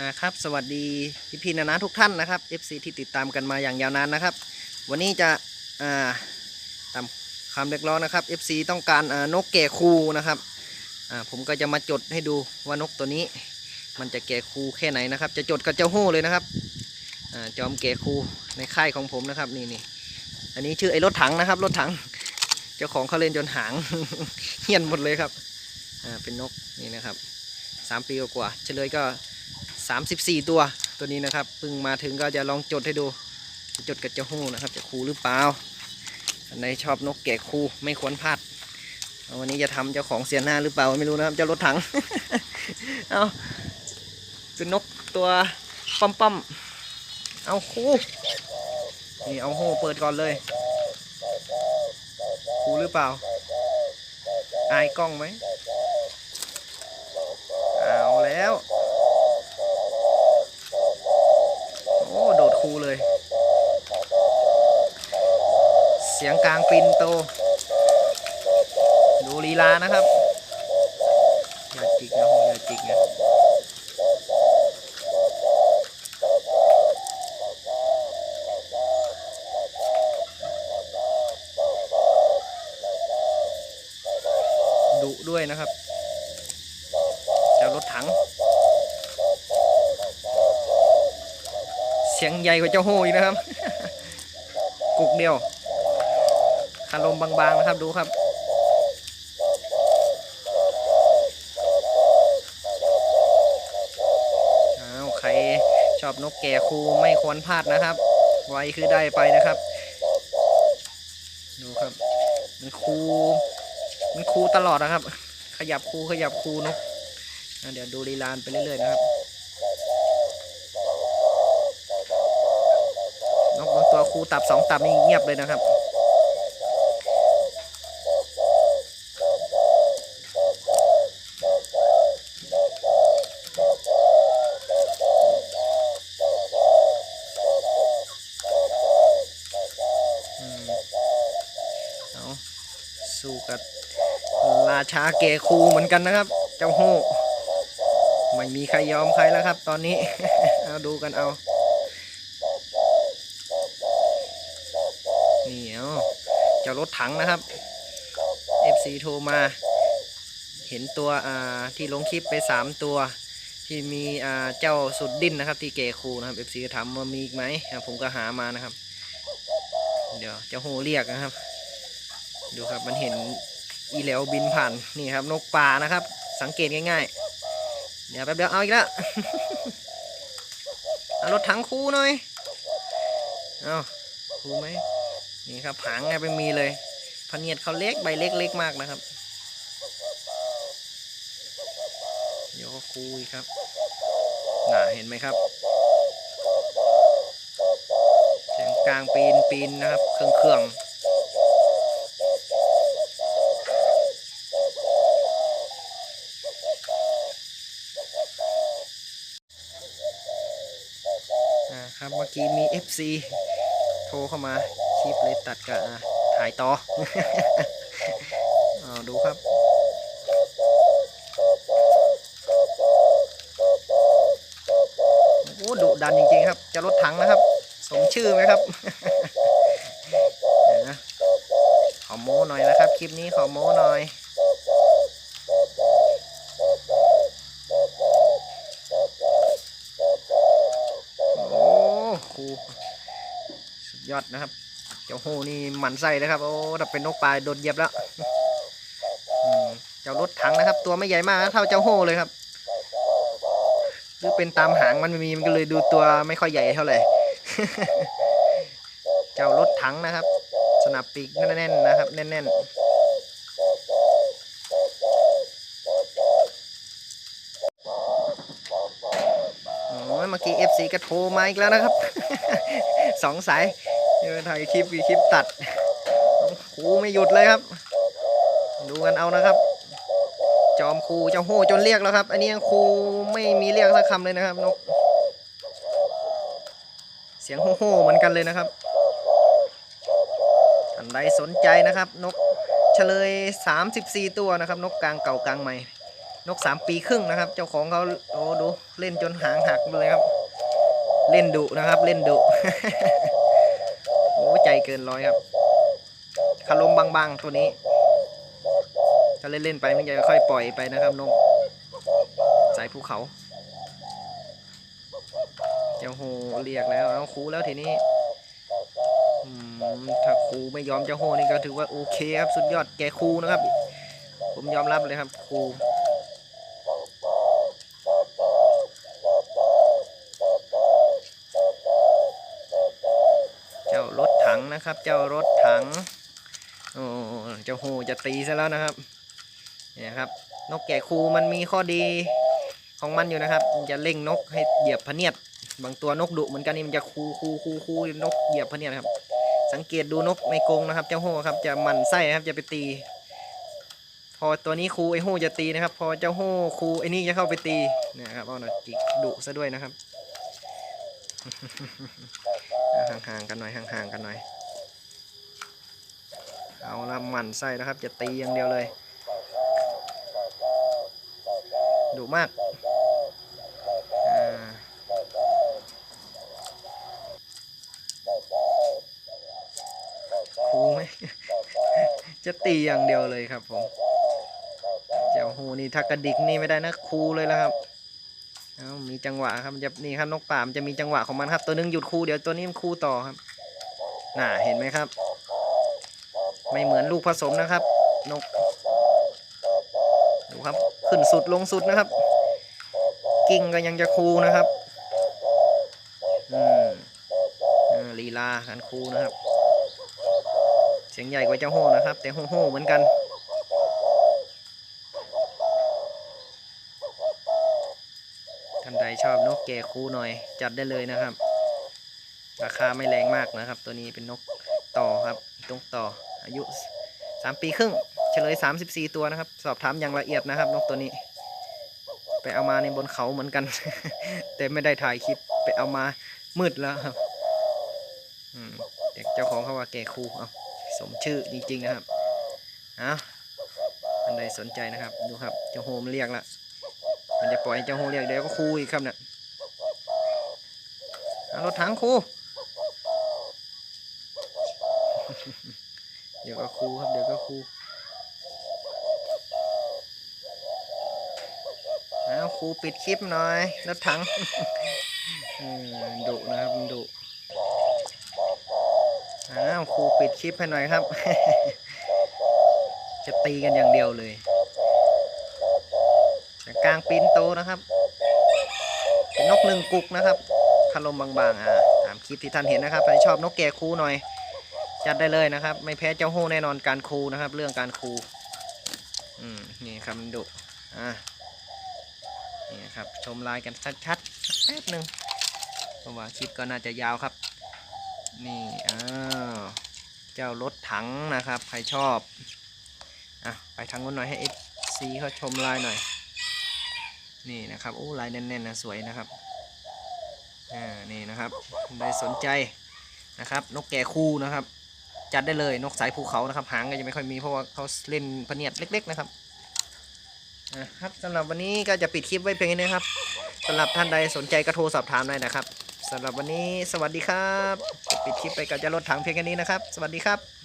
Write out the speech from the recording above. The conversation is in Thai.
อ่าครับ สวัสดีพี่พี่นานาทุกท่านนะครับ FC ที่ติดตามกันมาอย่างยาวนานนะครับ วันนี้จะอ่าตามคำเรียกร้องนะครับ FC ต้องการอ่านกแก่คูนะครับอ่าผมก็จะมาจดให้ดูว่านกตัวนี้ มันจะแก่คูแค่ไหนนะครับ จะจดกับเจ้าโห่เลยนะครับอ่าจอมแก่คูในค่ายของผมนะครับนี่นี่อันนี้ชื่อไอ้รถถังนะครับรถถังเจ้าของเขาเล่นจนหางเหียนหมดเลยครับอ่าเป็นนกนี่นะครับสามปีกว่าเฉลยก็ 34 ตัวตัวนี้นะครับเพิ่งมาถึงก็จะลองจดให้ดู จดกับเจ้าหู้นะครับ จะคูหรือเปล่าอันไหนชอบนกแก่คูไม่ควรพลาดวันนี้จะทำเจ้าของเสียหน้าหรือเปล่าไม่รู้นะครับเจ้ารถถังเอาเป็นนกตัวป้อมป้อมๆเอาคูนี่เอาหูเปิดก่อนเลยคูหรือเปล่า อายกล้องไหมเอาแล้ว โอ้โดดคูเลย เสียงกลางปินโต ดูลีลานะครับ อย่าจิกนะโหอย่าจิกนะดุด้วยนะครับเจ้ารถถัง เสียงใหญ่กว่าเจ้าโฮอีกนะครับ กุกเดียว คารมณ์บางๆนะครับดูครับ อ้าวใครชอบนกแก่คูไม่ควรพลาดนะครับ ไวคือได้ไปนะครับ ดูครับ มันคูมันคูตลอดนะครับ ขยับคูขยับคูนกเดี๋ยวดูลีลานไปเรื่อยๆนะครับนกบางตัวครูตับสองตับนี่เงียบเลยนะครับ อืมเอาสู้กับราชาเกคูเหมือนกันนะครับ เจ้าโหไม่มีใครยอมใครแล้วครับ ตอนนี้ เอาดูกันเอานี่เอาเจ้ารถถังนะครับ FC โทรมา เห็นตัวที่ลงคลิปไป 3 ตัว ที่มีเจ้าสุดดิ้นนะครับที่เกคูนะครับ FC ถามว่ามีอีกไหมผมก็หามานะครับ เดี๋ยวเจ้าโฮเรียกนะครับ ดูครับมันเห็น อีเหลวบินผ่านนี่ครับนกป่านะครับ สังเกตง่ายๆ เดี๋ยวแป๊บเดียวเอาอีกแล้วเอารถถังคูหน่อยเอาคูไหมนี่ครับผางไงไปมีเลยพเนียดเขาเล็กใบเล็กเล็กมากนะครับเดี๋ยวก็คุยครับน่าเห็นไหมครับเสียงกลางปีนปีนนะครับ เครื่องเครื่องอ่า ครับเมื่อกี้มี FC โทรเข้ามาคลิปเลยตัดกับถ่ายต่อเอาดูครับโอ้ดุดันจริงๆครับ จะรถถังนะครับ สมชื่อไหมครับขอโม้หน่อยนะครับ คลิปนี้ขอโม้หน่อย โอ้ครูสุด ยอดนะครับ เจ้าโหนี่หมันไส้นะครับ โอ้ถ้าเป็นนกปลายโดนเหยียบแล้วเจ้ารถถังนะครับ ตัวไม่ใหญ่มากเท่าเจ้าโหเลยครับ หรือเป็นตามหางมันไม่มีมันก็เลยดูตัวไม่ค่อยใหญ่เท่าไหร่ เจ้ารถถังนะครับ สนับปีกแน่นๆนะครับ แน่นๆโอ้ยเมื่อกี้ FC ก็โทรมาอีกแล้วนะครับ สองสาย ยวถ่ายคลิปมีคลิปตัดครูไม่หยุดเลยครับ ดูกันเอานะครับ จอมครูเจ้าโหจนเรียกแล้วครับ อันนี้ครูไม่มีเรียกสักคำเลยนะครับนก เสียงโฮโฮเหมือนกันเลยนะครับท่านใดสนใจนะครับ นกเฉลย 34 ตัวนะครับ นกกลางเก่ากลางใหม่ นกสามปีครึ่งนะครับ เจ้าของเขาโอ้ดูเล่นจนหางหักเลยครับ เล่นดุนะครับ เล่นดุ โอ้ใจเกินร้อยครับคารมบางๆ ตัวนี้ถ้าเล่นๆไปมันจะค่อยปล่อยไปนะครับนกสายภูเขาเจ้าโหเรียกแล้วเอาครูแล้วทีนี้ถ้าครูไม่ยอมเจ้าโหนี่ก็ถือว่าโอเคครับสุดยอดแกครูนะครับ ผมยอมรับเลยครับครูเจ้ารถถั งนะครับ เจ้ารถถังโอ้เจ้าโหจะตีซะแล้วนะครับนี่ครับ นกแก่ครูมันมีข้อดีของมันอยู่นะครับมันจะเร่งนกให้เหยียบพเนียด บางตัวนกดุเหมือนกันนี่มันจะคูคูคูคูนกเหยียบพเนียดครับ สังเกตดูนกไม่กงนะครับ เจ้าโห่ครับจะหมั่นไส้ครับจะไปตี พอตัวนี้ครูไอ้โห่จะตีนะครับ พอเจ้าโห่ครูไอ้นี่จะเข้าไปตีนี่ครับเอาหน่อยจิกดุซะด้วยนะครับ ห่างๆกันหน่อยห่างๆกันหน่อย เอาละหมั่นไส้นะครับจะตีอย่างเดียวเลยดุมากครูไหมจะตีอย่างเดียวเลยครับผมเจ้าหูนี่ถ้ากระดิกนี่ไม่ได้นะครูเลยแล้วครับ เอามีจังหวะครับมันจะนี่ครับนกป่ามันจะมีจังหวะของมันครับ ตัวหนึงหยุดครูเดี๋ยวตัวนี้มันครูต่อครับ น่าเห็นไหมครับ ไม่เหมือนลูกผสมนะครับ นก ดูครับ ขึ้นสุดลงสุดนะครับ กิ่งก็ยังจะครูนะครับอืมลีลาการครูนะครับ เสียงใหญ่กว่าเจ้าโห่นะครับ แต่โห่โห่เหมือนกัน ท่านใดชอบนกแก่คูหน่อย จัดได้เลยนะครับ ราคาไม่แรงมากนะครับ ตัวนี้เป็นนกต่อครับนกต่ออายุ 3 ปีครึ่ง เฉลย 34 ตัวนะครับ สอบถามอย่างละเอียดนะครับ นกตัวนี้ ไปเอามาในบนเขาเหมือนกัน แต่ไม่ได้ถ่ายคลิปไปเอามามืดแล้วครับเด็กเจ้าของเขาว่าแก่คูเอาสมชื่อจริงๆนะครับเอาอันใดสนใจนะครับ ดูครับเจ้าโฮมเรียกละ มันจะปล่อยเจ้าโฮเรียกเดี๋ยวก็คูอีกครับเนี่ยรถถังคูเดี๋ยวก็คูครับเดี๋ยวก็คูเอาคูปิดคลิปหน่อยรถถังอืมดุนะครับมันดุอ้าวครูปิดคลิปให้หน่อยครับ จะตีกันอย่างเดียวเลย กลางปีนโตนะครับ เป็นนกหนึ่งกุกนะครับคารมบางๆอะตามคลิปที่ท่านเห็นนะครับใครชอบนกแก่คูหน่อย จัดได้เลยนะครับ ไม่แพ้เจ้าโฮแน่นอนการคูนะครับ เรื่องการคูอืมนี่ครับมันดุอะนี่ครับชมลายกันชัดๆแป๊บหนึ่งเพราะว่าคลิปก็น่าจะยาวครับ นี่อ้าวเจ้ารถถังนะครับ ใครชอบอะไปทางนู้นหน่อยให้ FC เขาชมลายหน่อย นี่นะครับโอ้ลายแน่นๆนะสวยนะครับอ่านี่นะครับได้สนใจนะครับ นกแก่คู่นะครับ จัดได้เลยนกสายภูเขานะครับ หางก็จะไม่ค่อยมีเพราะว่าเขาเล่นพเนียดเล็ก ๆนะครับอะครับสำหรับวันนี้ก็จะปิดคลิปไว้เพียงนี้นะครับสำหรับท่านใดสนใจก็โทรสอบถามได้นะครับสำหรับวันนี้สวัสดีครับ ปิดคลิปไปกับจะรถถังเพียงแค่นี้นะครับ สวัสดีครับ